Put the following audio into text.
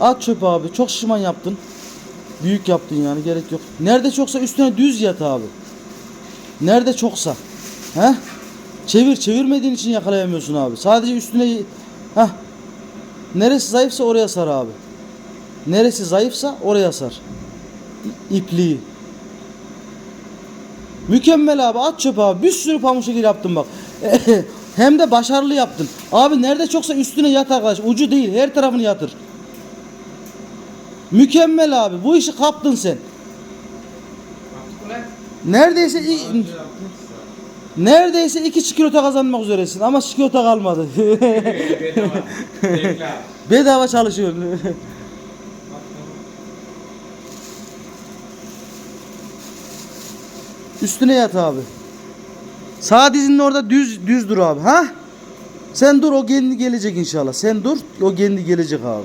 At çöp abi. Çok şişman yaptın. Büyük yaptın yani gerek yok. Nerede çoksa üstüne düz yat abi. Nerede çoksa. He? Çevir çevirmediğin için yakalayamıyorsun abi. Sadece üstüne Heh. Neresi zayıfsa oraya sar abi. Neresi zayıfsa oraya sar. İpliği. Mükemmel abi at çöp abi. Bir sürü pamuk şekil yaptın bak. Hem de başarılı yaptın. Abi nerede çoksa üstüne yat arkadaş. Ucu değil her tarafını yatır. Mükemmel abi. Bu işi kaptın sen. Neredeyse i- neredeyse iki çikolata kazanmak üzeresin ama çikolata kalmadı. Bedava. Reklam. Bedava çalışıyor. Üstüne yat abi. Sağ dizinin orada düz düz dur abi. Ha? Sen dur o kendi gelecek inşallah. Sen dur o kendi gelecek abi.